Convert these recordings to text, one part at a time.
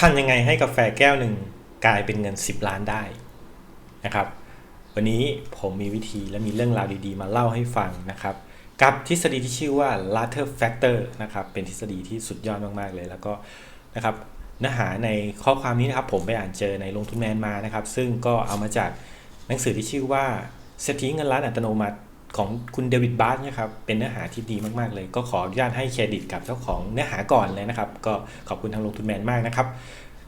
ทำยังไงให้กาแฟแก้วหนึ่งกลายเป็นเงิน 10 ล้านได้นะครับวันนี้ผมมีวิธีและมีเรื่องราวดีๆ มาเล่าให้ฟังนะครับ กับทฤษฎีที่ชื่อว่า Latter Factor นะครับเป็นทฤษฎีที่สุดยอดมากๆเลยแล้วก็นะครับเนื้อหาในข้อความนี้นะครับผมไปอ่านเจอในลงทุนแมนมานะครับ ซึ่งก็เอามาจากหนังสือที่ชื่อว่าเศรษฐีเงินล้านอัตโนมัติ ของคุณเดวิดบาร์สนะครับเป็นเนื้อหาที่ดีมาก ๆ เลย ก็ขออนุญาตให้เครดิตกับเจ้าของเนื้อหาก่อนเลยนะครับ ก็ขอบคุณทางลงทุนแมนมากนะครับ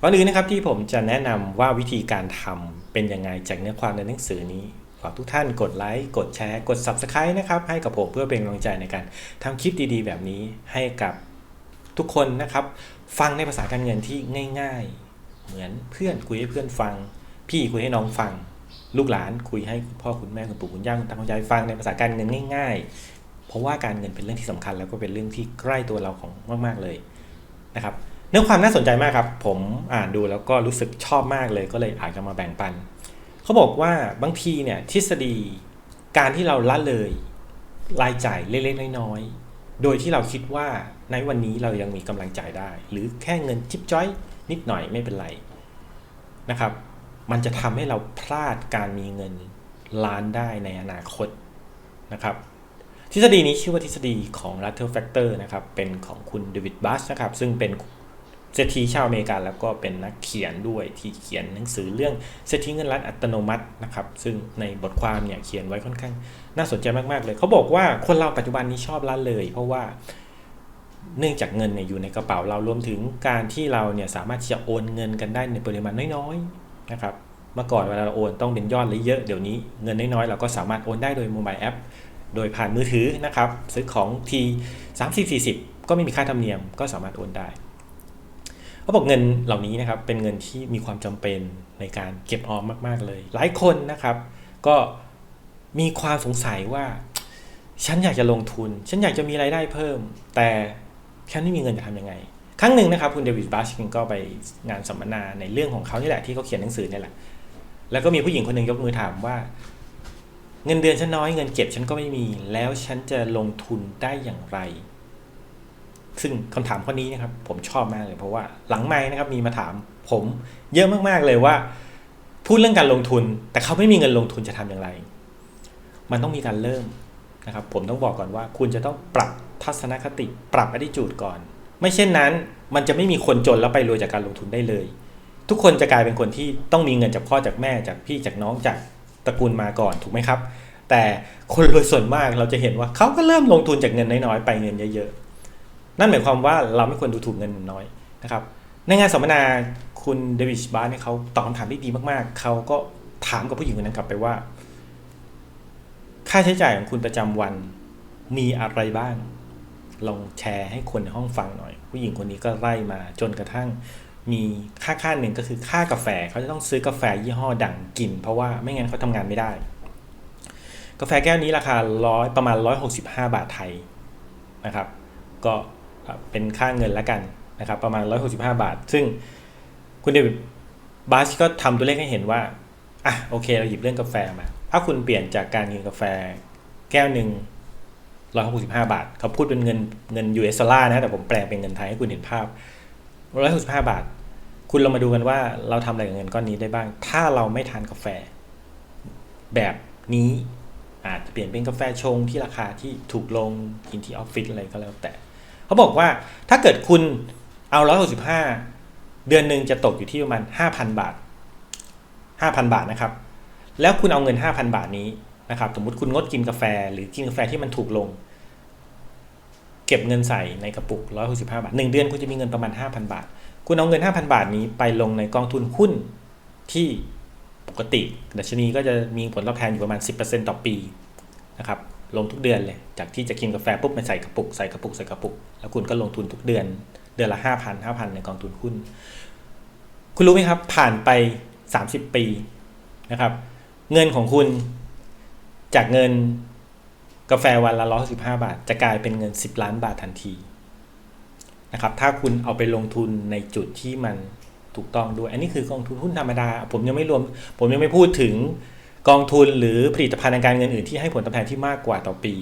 ก่อนอื่นนะครับที่ผมจะแนะนำว่าวิธีการทำเป็นยังไงจากเนื้อความในหนังสือนี้ ขอทุกท่านกดไลค์กดแชร์กด Subscribe นะครับให้กับผมเพื่อเป็นกำลังใจในการทำคลิปดีๆ แบบนี้ให้กับทุกคนนะครับ ฟังในภาษาการเงินที่ง่าย ๆ เหมือนเพื่อนคุยให้เพื่อนฟัง พี่คุยให้น้องฟัง ลูกหลานคุยให้คุณพ่อคุณแม่คุณปู่คุณย่าคุณตาคุณยายฟังในภาษาการเงินง่าย ๆ เพราะว่าการเงินเป็นเรื่องที่สำคัญ แล้วก็เป็นเรื่องที่ใกล้ตัวเราของมากๆเลยนะครับเนื้อความน่าสนใจมากครับ ผมอ่านดูแล้วก็รู้สึกชอบมากเลยก็เลยอาจจะมาแบ่งปันเขาบอกว่าบางทีเนี่ยทฤษฎีการที่เราละเลยรายจ่ายเล็กๆน้อยๆโดยที่เราคิดว่าในวันนี้เรายังมีกำลังจ่ายได้ หรือแค่เงินจิ๊บจ้อยนิดหน่อยไม่เป็นไรนะครับ มันจะทำให้เราพลาดการมีเงินล้านได้ในอนาคตนะครับ ทฤษฎีนี้ชื่อว่าทฤษฎีของ Latter Factor นะครับ เป็นของคุณเดวิดบัสนะครับ ซึ่งเป็นเศรษฐีชาวอเมริกันแล้วก็เป็นนักเขียนด้วยที่เขียนหนังสือเรื่องเศรษฐีเงินล้านอัตโนมัตินะครับ ซึ่งในบทความเนี่ยเขียนไว้ค่อนข้าง น่าสนใจมากๆเลย เขาบอกว่าคนเราปัจจุบันนี้ชอบละเลย เพราะว่าเนื่องจากเงินเนี่ยอยู่ในกระเป๋าเรารวมถึงการที่เราเนี่ยสามารถที่จะโอนเงินกันได้ในปริมาณน้อยๆ นะครับเมื่อก่อนเวลาเราโอนต้องเป็นยอดเลยเยอะเดี๋ยวนี้เงินน้อยๆเราก็สามารถโอนได้โดยโมบายแอปโดยผ่านมือถือนะครับซื้อของที30 40 ก็ไม่มีค่าธรรมเนียมก็สามารถโอนได้เขาบอกเงินเหล่านี้นะครับเป็นเงินที่มีความจำเป็นในการเก็บออมมากๆเลย หลายคนนะครับ ก็มีความสงสัยว่า ฉันอยากจะลงทุน ฉันอยากจะมีรายได้เพิ่ม แต่ฉันไม่มีเงินจะทำยังไง ครั้งหนึ่งนะครับคุณเดวิดบัชก็ไปงานสัมมนาในเรื่องของเขานี่แหละที่เขาเขียนหนังสือนี่แหละ แล้วก็มีผู้หญิงคนหนึ่งยกมือถามว่า เงินเดือนฉันน้อยเงินเก็บฉันก็ไม่มี แล้วฉันจะลงทุนได้อย่างไร ซึ่งคำถามข้อนี้นะครับ ผมชอบมากเลยเพราะว่าหลังไม้นะครับมีมาถามผมเยอะมากๆเลยว่า พูดเรื่องการลงทุน แต่เขาไม่มีเงินลงทุนจะทำอย่างไร มันต้องมีการเริ่มนะครับ ผมต้องบอกก่อนว่า คุณจะต้องปรับทัศนคติ ปรับอดิจูดก่อน ไม่เช่นนั้น มันจะไม่มีคนจนแล้วไปรวยจากการลงทุนได้เลย ทุกคนจะกลายเป็นคนที่ต้องมีเงินจากพ่อจากแม่จากพี่จากน้องจากตระกูลมาก่อนถูกไหมครับ แต่คนรวยส่วนมากเราจะเห็นว่าเขาก็เริ่มลงทุนจากเงินน้อยๆไปเงินเยอะๆ นั่นหมายความว่าเราไม่ควรดูถูกเงินน้อยนะครับในงานสัมมนาคุณเดวิดบาร์เนี่ยเขาตอบคำถามที่ดีมากๆ เขาก็ถามกับผู้หญิงคนนั้นกลับไปว่า ค่าใช้จ่ายของคุณประจำวันมีอะไรบ้าง ลองแชร์ให้คนในห้องฟังหน่อย ผู้หญิงคนนี้ก็ไล่มาจนกระทั่งมีค่าค่าหนึ่งก็คือค่ากาแฟเขาจะต้องซื้อกาแฟยี่ห้อดังกิน เพราะว่าไม่งั้นเขาทำงานไม่ได้ กาแฟแก้วนี้ราคาร้อยประมาณ 165 บาทไทยนะครับ ก็เป็นค่าเงินแล้วกันนะครับประมาณ 165 บาท ซึ่งคุณเดวิดบาสก็ทำตัวเลขให้เห็นว่าอะโอเคเราหยิบเรื่องกาแฟมาถ้าคุณเปลี่ยนจากการกินกาแฟ แก้วหนึ่ง 165บาทเขาพูดเป็นเงินเงิน US ดอลลาร์นะแต่ผมแปลเป็นเงินไทยให้คุณเห็นภาพ165บาท คุณเรามาดูกันว่าเราทำอะไรกับเงินก้อนนี้ได้บ้าง ถ้าเราไม่ทานกาแฟ แบบนี้อาจจะเปลี่ยนเป็นกาแฟชงที่ราคาที่ถูกลงกินที่ออฟฟิศอะไรก็แล้วแต่ เขาบอกว่าถ้าเกิดคุณเอา165เดือนหนึ่งจะตกอยู่ที่ประมาณ5,000บาท5,000บาทนะครับ แล้วคุณเอาเงิน5,000บาทนี้ นะครับสมมติคุณงดกินกาแฟ หรือกินกาแฟที่มันถูกลง เก็บเงินใส่ในกระปุก 165 บาท 1 เดือนคุณจะมีเงินประมาณ 5,000 บาท คุณเอาเงิน 5,000 บาทนี้ไปลงในกองทุนหุ้นที่ปกติดัชนีก็จะมีผลตอบแทนอยู่ประมาณ 10%ต่อปีนะครับลงทุกเดือนเลย จากที่จะกินกาแฟปุ๊บมาใส่กระปุกใส่กระปุกใส่กระปุก แล้วคุณก็ลงทุนทุกเดือน เดือนละ 5,000 5,000 ในกองทุนหุ้น คุณรู้ไหมครับ ผ่านไป 30 ปีนะครับ เงินของคุณ จากเงินกาแฟวันละ115บห้าบาท จะกลายเป็นเงิน10ล้านบาททันทีนะครับ ถ้าคุณเอาไปลงทุนในจุดที่มันถูกต้องด้วย อันนี้คือกองทุนหุ้นธรรมดา ผมยังไม่รวม ผมยังไม่พูดถึงกองทุนหรือผลิตภัณฑ์ทางการเงินอื่นที่ให้ผลตอบแทนที่มากกว่าต่อปี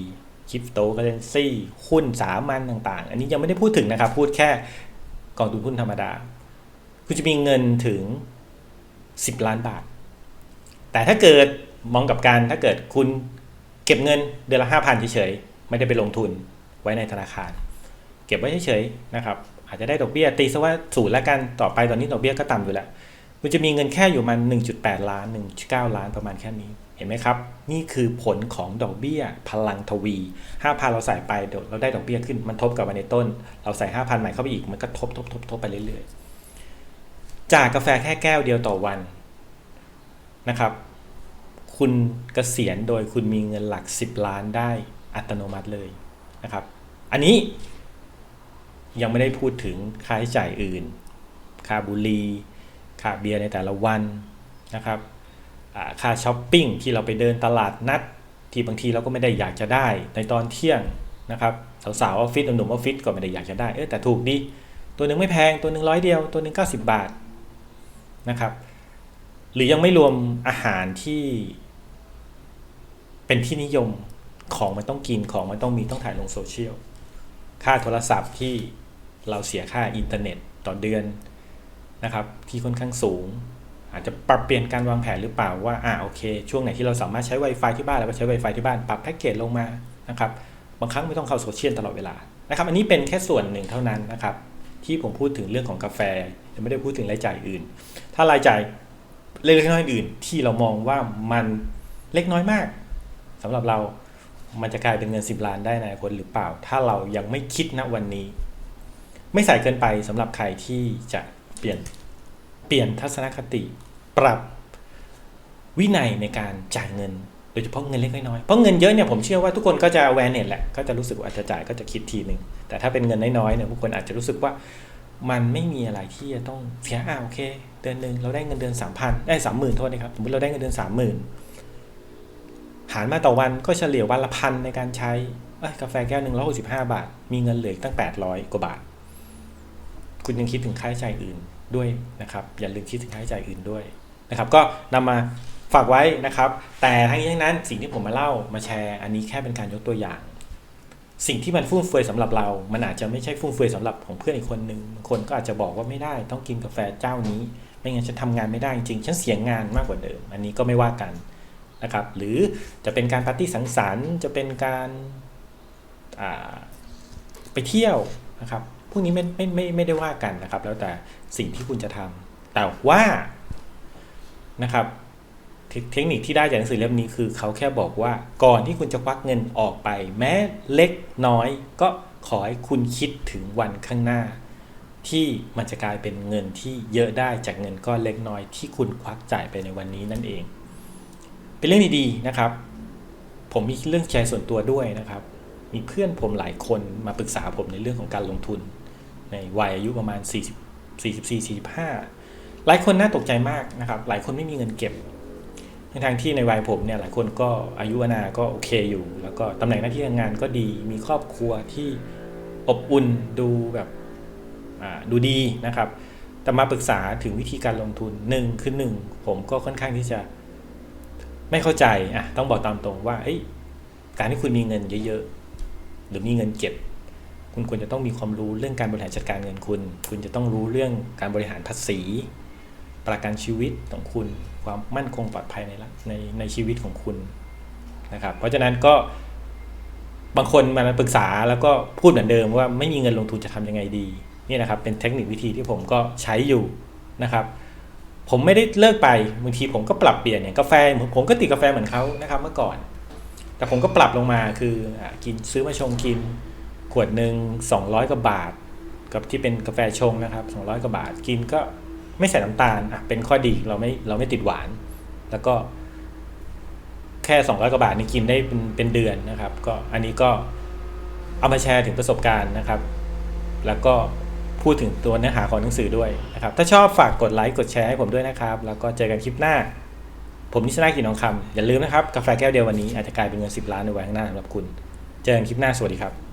คริปโตเคอเรนซีหุ้นสามัญต่างๆ อันนี้ยังไม่ได้พูดถึงนะครับ พูดแค่กองทุนหุ้นธรรมดา คุณจะมีเงินถึง 10 ล้านบาท แต่ถ้าเกิด มองกับการถ้าเกิดคุณเก็บเงินเดือนละห้าพันเฉยๆ ไม่ได้ไปลงทุนไว้ในธนาคาร เก็บไว้เฉยๆนะครับอาจจะได้ดอกเบี้ยตีซะว่าศูนย์ละกันต่อไปตอนนี้ดอกเบี้ยก็ต่ำอยู่แล้วคุณจะมีเงินแค่อยู่มัน 1.8 ล้าน 1.9 ล้านประมาณแค่นี้ เห็นไหมครับ นี่คือผลของดอกเบี้ยพลังทวี5,000เราใส่ไปเดี๋ยวเราได้ดอกเบี้ยขึ้นมันทบกับวันในต้น เราใส่ 5,000 ใหม่เข้าไปอีกมันก็ทบทบทบทบไปเรื่อยๆ จากกาแฟแค่แก้วเดียวต่อวันนะครับ คุณเกษียณโดยคุณมีเงินหลัก 10 ล้านได้อัตโนมัติเลยนะครับ อันนี้ยังไม่ได้พูดถึงค่าใช้จ่ายอื่น ค่าบุหรี่ ค่าเบียร์ในแต่ละวันนะครับ ค่าช้อปปิ้งที่เราไปเดินตลาดนัด ที่บางทีเราก็ไม่ได้อยากจะได้ในตอนเที่ยงนะครับสาวๆออฟฟิศหนุ่มๆออฟฟิศก็ไม่ได้อยากจะได้เออแต่ถูกดี ตัวหนึ่งไม่แพงตัวหนึ่งร้อยเดียว ตัวหนึ่ง90 บาทนะครับ หรือยังไม่รวมอาหารที่ เป็นที่นิยมของมันต้องกินของมันต้องมีต้องถ่ายลงโซเชียลค่าโทรศัพท์ที่เราเสียค่าอินเทอร์เน็ตต่อเดือนนะครับ ที่ค่อนข้างสูง อาจจะปรับเปลี่ยนการวางแผนหรือเปล่าว่าอ่าโอเค ช่วงไหนที่เราสามารถใช้ Wi-Fi ที่บ้านเราก็ใช้ Wi-Fi ที่บ้านปรับแพ็กเกจลงมานะครับบางครั้งไม่ต้องเข้าโซเชียลตลอดเวลานะครับอันนี้เป็นแค่ส่วนหนึ่งเท่านั้นนะครับ ที่ผมพูดถึงเรื่องของกาแฟยังไม่ได้พูดถึงรายจ่ายอื่น ถ้ารายจ่ายเล็กน้อยอื่นที่เรามองว่ามันเล็กน้อยมาก สำหรับเรามันจะกลายเป็นเงิน 10 ล้านได้ในอนาคตหรือเปล่า ถ้าเรายังไม่คิดณวันนี้ ไม่ใส่เกินไปสำหรับใครที่จะเปลี่ยนเปลี่ยนทัศนคติ ปรับวินัยในการจ่ายเงิน โดยเฉพาะเงินเล็กน้อยๆเพราะเงินเยอะเนี่ยผมเชื่อว่าทุกคนก็จะ awareness แหละก็จะรู้สึกว่าอาจจะจ่ายก็จะคิดทีหนึ่งแต่ถ้าเป็นเงินน้อยๆเนี่ยผู้คนอาจจะรู้สึกว่ามันไม่มีอะไรที่จะต้องเสียอ่าโอเค เดือนหนึ่งเราได้เงินเดือนสามพันได้สามหมื่นโทษนะครับสมมติเราได้เงินเดือนสามหมื่น หารมาต่อวันก็เฉลี่ยวันละพันในการใช้กาแฟแก้วหนึ่งร้อยหกสิบห้าบาท มีเงินเหลือตั้งแปดร้อยกว่าบาท คุณยังคิดถึงค่าใช้จ่ายอื่นด้วยนะครับ อย่าลืมคิดถึงค่าใช้จ่ายอื่นด้วยนะครับ ก็นำมาฝากไว้นะครับ แต่ทั้งนี้ทั้งนั้นสิ่งที่ผมมาเล่ามาแชร์ อันนี้แค่เป็นการยกตัวอย่าง สิ่งที่มันฟุ่มเฟือยสำหรับเรา มันอาจจะไม่ใช่ฟุ่มเฟือยสำหรับของเพื่อนอีกคนนึงคนก็อาจจะบอกว่าไม่ได้ ต้องกินกาแฟเจ้านี้ ไม่งั้นฉันทำงานไม่ได้จริงฉันเสียงานมากกว่าเดิม อันนี้ก็ไม่ว่ากัน นะครับ หรือจะเป็นการปาร์ตี้สังสรรค์ จะเป็นการไปเที่ยวนะครับ พวกนี้ไม่ไม่ไม่ไม่ได้ว่ากันนะครับ แล้วแต่สิ่งที่คุณจะทำแต่ว่านะครับเทเทคนิคที่ได้จากหนังสือเล่มนี้คือเขาแค่บอกว่าก่อนที่คุณจะควักเงินออกไป แม้เล็กน้อยก็ขอให้คุณคิดถึงวันข้างหน้า ที่มันจะกลายเป็นเงินที่เยอะได้จากเงินก้อนเล็กน้อยที่คุณควักจ่ายไปในวันนี้นั่นเอง เป็นเรื่องดีๆนะครับ ผมมีเรื่องแชร์ส่วนตัวด้วยนะครับ มีเพื่อนผมหลายคนมาปรึกษาผมในเรื่องของการลงทุน ในวัยอายุประมาณ 40 44 45 หลายคนน่าตกใจมากนะครับ หลายคนไม่มีเงินเก็บ ในทางที่ในวัยผมเนี่ยหลายคนก็อายุอนาก็โอเคอยู่ แล้วก็ตำแหน่งหน้าที่การงานก็ดี มีครอบครัวที่อบอุ่นดูแบบดูดีนะครับ แต่มาปรึกษาถึงวิธีการลงทุนหนึ่งคือหนึ่งผมก็ค่อนข้างที่จะ ไม่เข้าใจอะต้องบอกตามตรงว่าการที่คุณมีเงินเยอะๆ หรือมีเงินเก็บ คุณควรจะต้องมีความรู้เรื่องการบริหารจัดการเงินคุณ คุณจะต้องรู้เรื่องการบริหารภาษี ประกันชีวิตของคุณ ความมั่นคงปลอดภัยในในในชีวิตของคุณนะครับ เพราะฉะนั้นก็บางคนมาปรึกษาแล้วก็พูดเหมือนเดิมว่าไม่มีเงินลงทุนจะทำยังไงดีนี่นะครับเป็นเทคนิควิธีที่ผมก็ใช้อยู่นะครับ ผมไม่ได้เลิกไปบางทีผมก็ปรับเปลี่ยนอย่างกาแฟผมก็ติดกาแฟเหมือนเขานะครับเมื่อก่อน แต่ผมก็ปรับลงมาคือกินซื้อมาชงกินขวดหนึ่ง200กว่าบาท กับที่เป็นกาแฟชงนะครับ 200กว่าบาทกินก็ไม่ใส่น้ำตาลอะเป็นข้อดีเราไม่เราไม่ติดหวาน แล้วก็ แค่ 200กว่าบาทนี่กินได้เป็นเป็นเดือนนะครับ ก็อันนี้ก็เอามาแชร์ถึงประสบการณ์นะครับ แล้วก็ พูดถึงตัวเนื้อหาของหนังสือด้วยนะครับ ถ้าชอบฝากกดไลค์กดแชร์ให้ผมด้วยนะครับ แล้วก็เจอกันคลิปหน้า ผมนิชนากินทองคำอย่าลืมนะครับกาแฟแก้วเดียววันนี้อาจจะกลายเป็นเงิน 10 ล้านในวันข้างหน้าสำหรับคุณ เจอกันคลิปหน้าสวัสดีครับ